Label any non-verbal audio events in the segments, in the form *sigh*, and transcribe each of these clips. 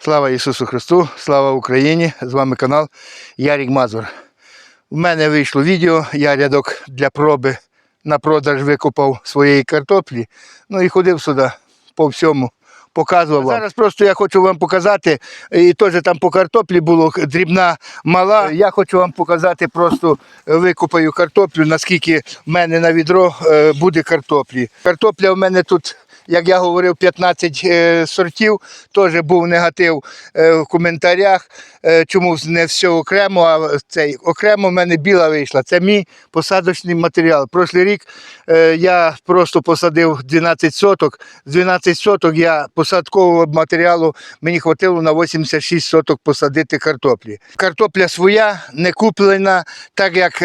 Слава Ісусу Христу, слава Україні! З вами канал Ярік Мазур. У мене вийшло відео, я рядок для проби на продаж викопав своєї картоплі. Ну і ходив сюди по всьому. Показував вам. Зараз просто я хочу вам показати, і теж там по картоплі було дрібна мала. Я хочу вам показати, просто викопаю картоплю, наскільки в мене на відро е, буде картоплі. Картопля в мене тут як я говорив, 15 е, сортів. Теж був негатив е, в коментарях. Е, чому не все окремо, а цей окремо в мене біла вийшла. Це мій посадочний матеріал. Прошлий рік я просто посадив 12 соток. З 12 соток я посадкового матеріалу мені хватило на 86 соток посадити картоплі. Картопля своя, не куплена, так як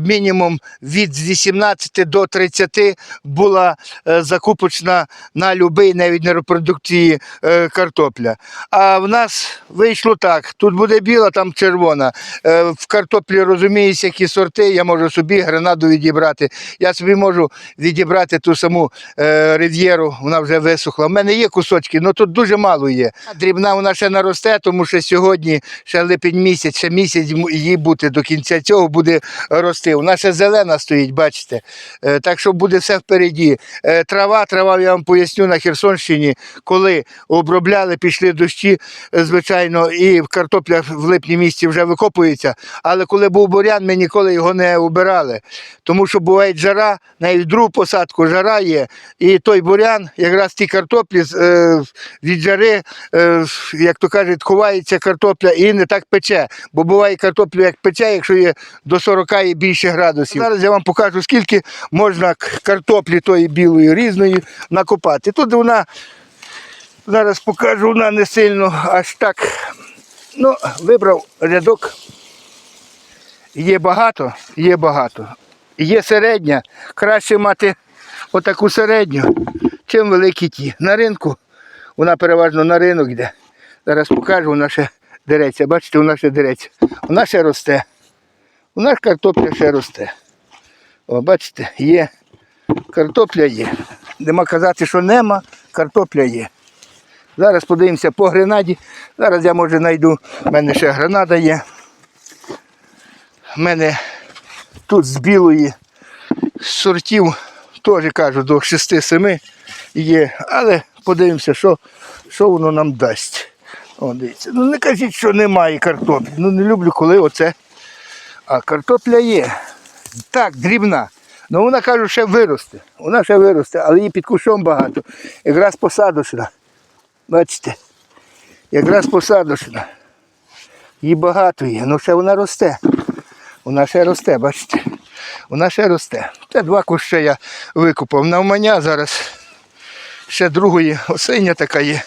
мінімум від 18 до 30 була закупочна на будь-який навіть на репродукції е, картопля. А в нас вийшло так: тут буде біла, там червона. Е, в картоплі розумієш, які сорти, я можу собі гранаду відібрати. Я собі можу відібрати ту саму е, рив'єру, вона вже висохла. У мене є кусочки, але тут дуже мало є. Дрібна вона ще наросте, тому що сьогодні ще липень місяць, ще місяць їй бути до кінця цього буде рости. Вона ще зелена стоїть, бачите. Е, так що буде все впереді. Е, трава, трава, я вам поясню на Херсонщині, коли обробляли, пішли дощі, е, звичайно, і в картопля в липні місяці вже викопується. Але коли був бурян, ми ніколи його не убирали. Тому що буває жара, навіть другу посадку жара є. І той бурян, якраз ті картоплі е, від жари, е, як то кажуть, ховається картопля і не так пече. Бо буває картопля як пече, якщо є до 40 і більше градусів. Зараз я вам покажу, скільки можна картоплі тої білої різної накопати. Тут вона, зараз покажу, вона не сильно аж так. Ну, вибрав рядок. Є багато, є багато. Є середня. Краще мати отаку середню, чим великі ті. На ринку вона переважно на ринок йде. Зараз покажу, вона ще дереться. Бачите, вона ще дереться. Вона ще росте. У нас картопля ще росте. О, бачите, є. Картопля є. Нема казати, що нема, картопля є. Зараз подивимося по гренаді. Зараз я може знайду. У мене ще гранада є. У мене тут з білої сортів, теж кажу, до 6-7 є. Але подивимося, що, що воно нам дасть. О, дивіться. Ну не кажіть, що немає картоплі. Ну не люблю, коли оце. А картопля є. Так, дрібна. Ну вона кажу, ще виросте. Вона ще виросте, але її під кущом багато. Якраз посадочна. Бачите? Якраз посадочна. Її багато є, ну ще вона росте. Вона ще росте, бачите? Вона ще росте. Це два куща я викупав. Навмання зараз ще другої осіння така є.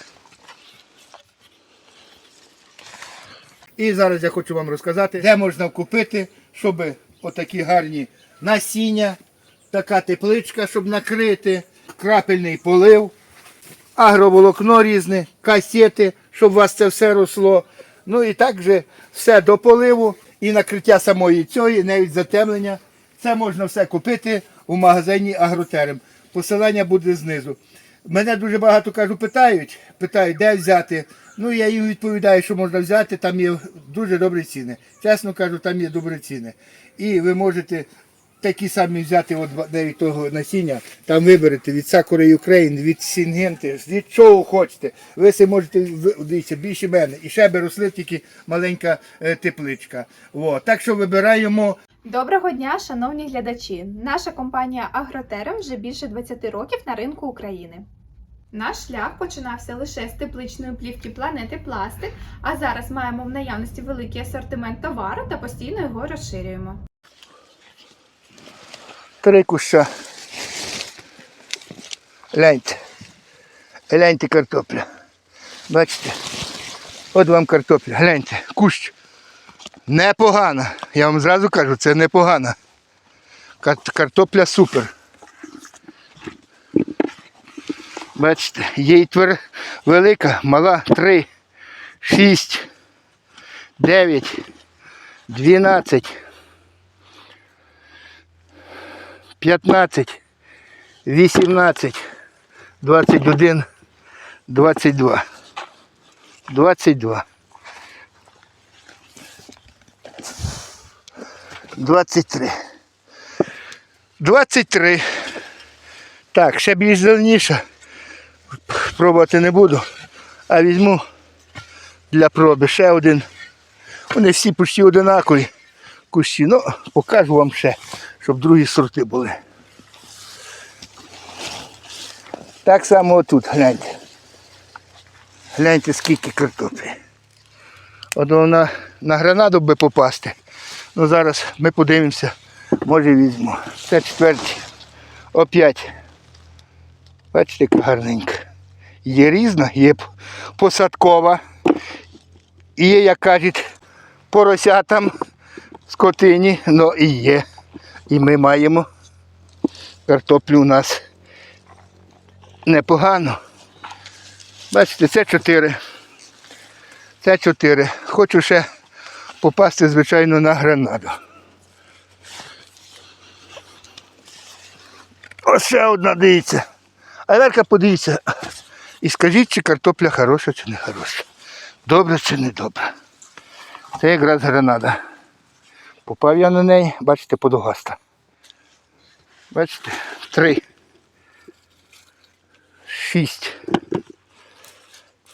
І зараз я хочу вам розказати, де можна купити, щоб отакі гарні насіння, така тепличка, щоб накрити, крапельний полив, агроволокно різне, касети, щоб у вас це все росло. Ну і так же все до поливу і накриття самої цієї, навіть затемлення. Це можна все купити у магазині Агротерм. Посилання буде знизу. Мене дуже багато кажу, питають, питають, де взяти. Ну я їм відповідаю, що можна взяти, там є дуже добрі ціни. Чесно кажу, там є добрі ціни. І ви можете такі самі взяти от навіть того насіння, там виберете від Сакури Україн, від Сінгенти, від чого хочете. Ви си можете дивіться, більше мене. І ще би росли тільки маленька е, тепличка. О, так що вибираємо Доброго дня, шановні глядачі! Наша компанія Агротерем вже більше 20 років на ринку України. Наш шлях починався лише з тепличної плівки планети Пластик, а зараз маємо в наявності великий асортимент товару та постійно його розширюємо. Три куща. Гляньте. Гляньте картопля. Бачите? От вам картопля. Гляньте, кущ. Непогана. Я вам зразу кажу, це непогана. Кар- Картопля супер. Бачите, і твер велика, мала 3, 6, 9, 12. 15, 18, 21, 22. 22. 23. 23. Так, ще більш зеленіше. Пробувати не буду. А візьму для проби ще один. Вони всі почти одинакові кущі. Ну, покажу вам ще, щоб другі сорти були. Так само отут, гляньте. Гляньте, скільки картоплі. От вона на гранаду би попасти. Ну зараз ми подивимося, може візьму. Це четвертий. Оп'ять. Бачите, гарненька. Є різна, є посадкова. І є, як кажуть, поросятам, скотині, ну і є. І ми маємо картоплю у нас непогано. Бачите, це чотири. Це чотири. Хочу ще попасти, звичайно, на гранаду. Ось ще одна, дивіться. А Верка, подивіться. І скажіть, чи картопля хороша, чи не хороша. Добре чи не добре. Це якраз гранада. Попав я на неї, бачите, подогаста. Бачите? Три. Шість.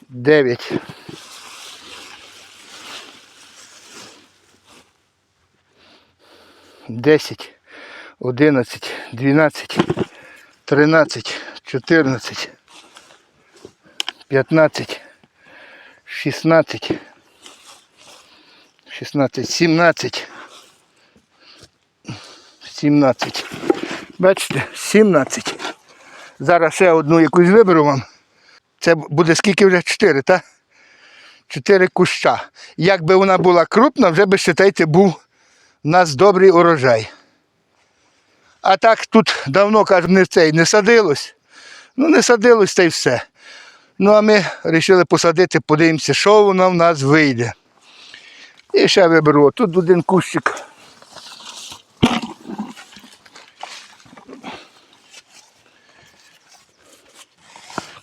Дев'ять. Десять. Одинадцять. Дванадцять. Тринадцять. Чотирнадцять. П'ятнадцять. Шістнадцять. 16, 17. 17. Бачите, 17. Зараз ще одну якусь виберу вам. Це буде скільки вже? 4, так? 4 куща. Якби вона була крупна, вже би, вважайте, був у нас добрий урожай. А так тут давно, кажуть, не цей не садилось. Ну, не садилось та й все. Ну, а ми вирішили посадити, подивимося, що воно в нас вийде. І ще виберу. Тут один кущик.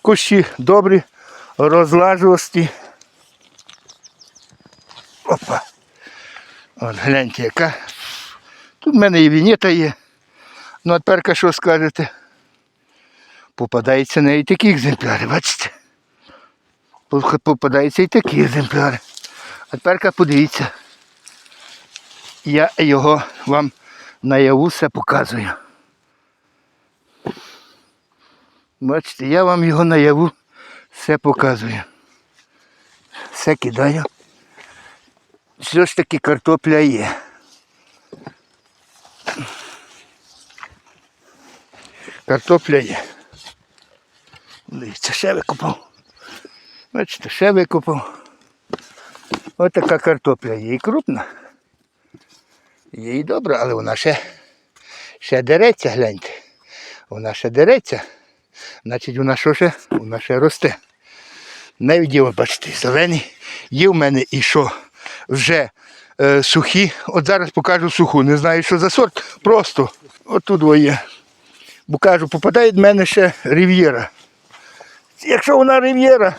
Кущі добрі, розлажувості. Опа. От гляньте, яка. Тут в мене і вінета є. Ну, а тепер що скажете? Попадаються навіть такі екземпляри, бачите? Попадаються і такі екземпляри. А тепер подивіться. Я його вам наяву все показую. Бачите, я вам його наяву все показую. Все кидаю. Що ж таки картопля є. Картопля є. Дивіться, ще викопав. Бачите, ще викопав. Ось така картопля є і крупна. Є і добра, але вона ще, ще дереться, гляньте. Вона ще дереться. Значить вона що ще? Вона ще росте. Навіть є, бачите, зелені. Є в мене і що вже е, сухі. От зараз покажу суху. Не знаю, що за сорт. Просто отут є. Бо кажу, попадає в мене ще рів'єра. Якщо вона рів'єра,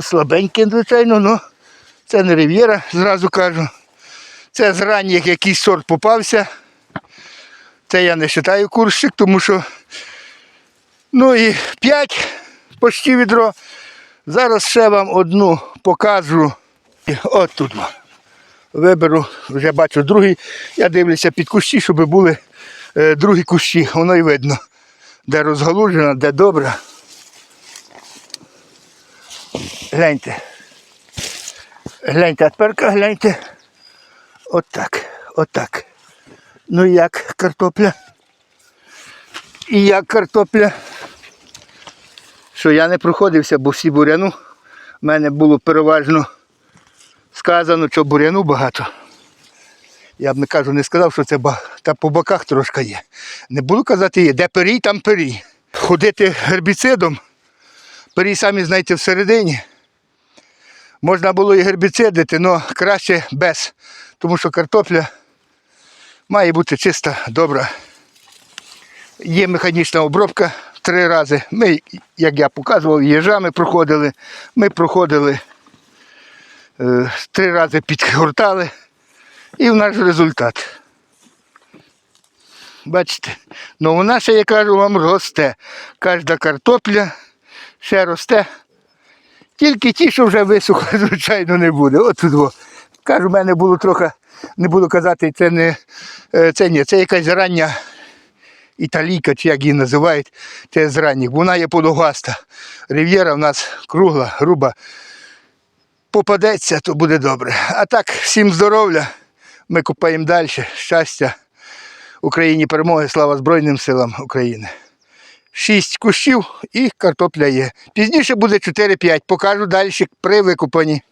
слабеньке, звичайно, але це не рів'єра, зразу кажу. Це з ранніх якийсь сорт попався. Це я не вважаю курсик, тому що ну і 5 почти відро. Зараз ще вам одну покажу. От тут. Виберу, вже бачу другий. Я дивлюся під кущі, щоб були е, другі кущі. Воно і видно, де розгалужена, де добра. Гляньте. Гляньте, а тепер гляньте. Отак, отак. Ну як картопля? І як картопля? Що я не проходився, бо всі буряну. У мене було переважно сказано, що буряну багато. Я б не кажу, не сказав, що це та по боках трошки є. Не буду казати є, де перій, там перій. Ходити гербіцидом, перій самі знаєте всередині. Можна було і гербіцидити, але краще без. Тому що картопля має бути чиста, добра. Є механічна обробка, три рази. Ми, як я показував, їжами проходили. Ми проходили е, три рази підгортали. І в наш результат. Бачите, ну вона ще, я кажу вам, росте. Кожна картопля ще росте. Тільки ті, що вже висохло, *laughs* звичайно, не буде. От тут. Кажу, в мене було трохи, не буду казати, це не е, це ні, це якась рання італійка, чи як її називають, це з ранніх. Вона є подовгаста. Рів'єра в нас кругла, груба. Попадеться, то буде добре. А так, всім здоров'я. Ми купаємо далі. Щастя. Україні перемоги, слава Збройним силам України. Шість кущів і картопля є. Пізніше буде 4-5. Покажу далі при викупанні.